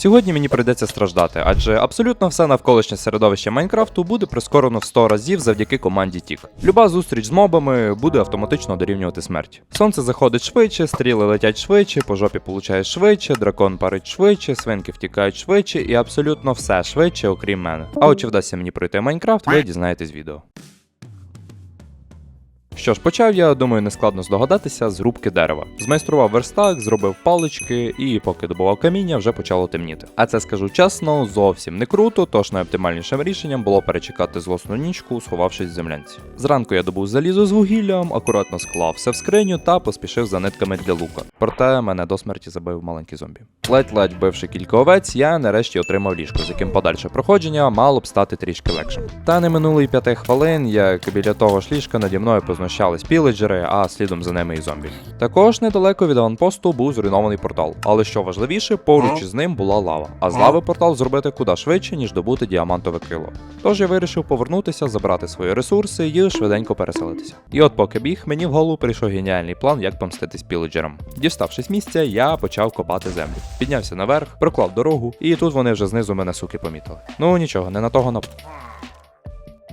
Сьогодні мені прийдеться страждати, адже абсолютно все навколишнє середовище Майнкрафту буде прискорено в 100 разів завдяки команді Тік. Люба зустріч з мобами буде автоматично дорівнювати смерть. Сонце заходить швидше, стріли летять швидше, по жопі получаєш швидше, дракон парить швидше, свинки втікають швидше і абсолютно все швидше, окрім мене. А от чи вдасться мені пройти Майнкрафт, ви дізнаєтесь відео. Що ж, почав я, думаю, нескладно здогадатися з рубки дерева. Змайстрував верстак, зробив палички, і поки добував каміння, вже почало темніти. А це скажу чесно, зовсім не круто, тож найоптимальнішим рішенням було перечекати злосну нічку, сховавшись в землянці. Зранку я добув залізо з вугіллям, акуратно склав все в скриню та поспішив за нитками для лука. Проте мене до смерті забив маленький зомбі. Ледь-ледь бивши кілька овець, я нарешті отримав ліжко, з яким подальше проходження мало б стати трішки легшим. Та не минуло й п'яти хвилин, як біля того ж ліжка наді мною познущались піледжери, а слідом за ними і зомбі. Також недалеко від аванпосту був зруйнований портал. Але що важливіше, поруч із ним була лава. А з лави портал зробити куди швидше, ніж добути діамантове крило. Тож я вирішив повернутися, забрати свої ресурси і швиденько переселитися. І от поки біг, мені в голову прийшов геніальний план, як помститись піледжерам. Діставшись місця, я почав копати землю. Піднявся наверх, проклав дорогу, і тут вони вже знизу мене суки помітили. Ну нічого, не на того нап...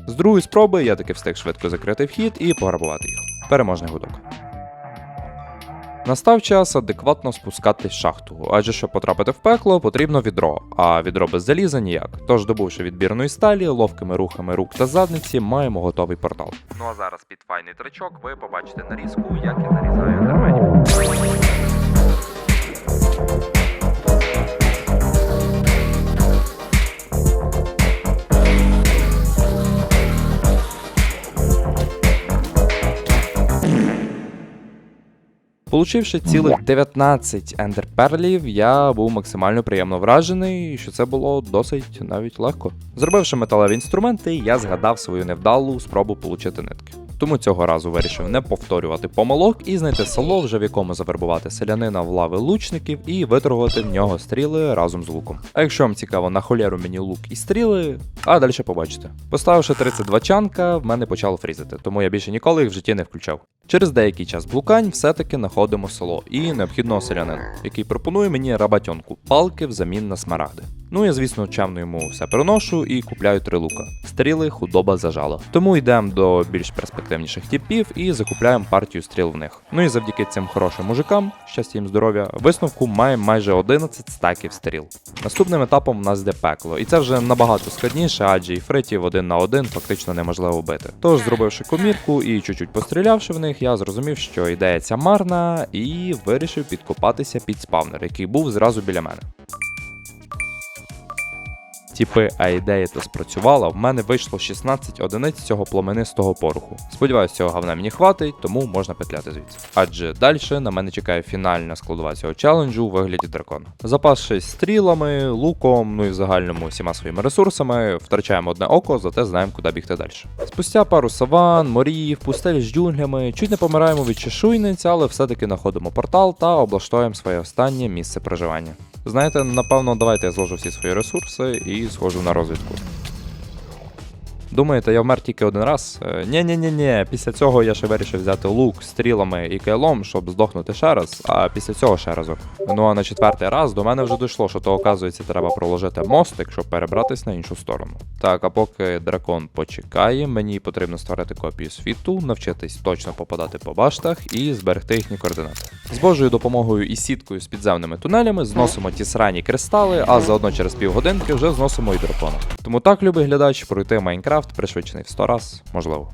З другої спроби я таки встиг швидко закрити вхід і пограбувати їх. Переможний гудок. Настав час адекватно спускатись шахту, адже щоб потрапити в пекло, потрібно відро, а відро без заліза ніяк. Тож, добувши відбірної сталі, ловкими рухами рук та задниці, маємо готовий портал. Ну а зараз під файний тричок ви побачите нарізку, як я нарізаю ендерменів. Получивши цілих 19 ендерперлів, я був максимально приємно вражений, що це було досить навіть легко. Зробивши металеві інструменти, я згадав свою невдалу спробу получити нитки. Тому цього разу вирішив не повторювати помилок і знайти село, вже в якому завербувати селянина в лави лучників і виторгувати в нього стріли разом з луком. А якщо вам цікаво на холєру мені лук і стріли, а далі побачите. Поставивши 32 чанка, в мене почало фрізити, тому я більше ніколи їх в житті не включав. Через деякий час блукань все-таки знаходимо село і необхідного селянина, який пропонує мені рабатьонку палки взамін на смарагди. Ну я, звісно, чемно йому все переношу і купляю три лука. Стріли худоба зажала. Тому йдемо до більш перспективніших типів і закупляємо партію стріл в них. Ну і завдяки цим хорошим мужикам, щастя їм здоров'я, висновку маємо майже 11 стаків стріл. Наступним етапом у нас йде пекло, і це вже набагато складніше, адже іфритів один на один фактично неможливо бити. Тож, зробивши комірку і чуть-чуть пострілявши в них, я зрозумів, що ідея ця марна, і вирішив підкопатися під спавнер, який був зразу біля мене. Тіпи, а ідея то спрацювала, в мене вийшло 16 одиниць цього пламенистого пороху. Сподіваюсь, цього говна мені хватить, тому можна петляти звідси. Адже далі на мене чекає фінальна складова цього челенджу у вигляді дракона. Запасшись стрілами, луком, ну і в загальному всіма своїми ресурсами, втрачаємо одне око, зате знаємо, куди бігти далі. Спустя пару саван, морів, пустель з джунглями, чуть не помираємо від чешуйниць, але все-таки знаходимо портал та облаштуємо своє останнє місце проживання. Знаєте, напевно, давайте я зложу всі свої ресурси і схожу на розвідку. Думаєте, я вмер тільки один раз? ні ні ні ні після цього я ще вирішив взяти лук, стрілами і кайлом, щоб здохнути ще раз, а після цього ще разок. Ну а на четвертий раз до мене вже дійшло, що то оказується треба проложити мостик, щоб перебратись на іншу сторону. Так, а поки дракон почекає, мені потрібно створити копію світу, навчитись точно попадати по баштах і зберегти їхні координати. З Божою допомогою і сіткою з підземними тунелями зносимо ті срані кристали, а заодно через півгодинки вже зносимо і дракона. Тому так, любий глядач, пройти Майнкрафт пришвидшений в 100 раз можливо.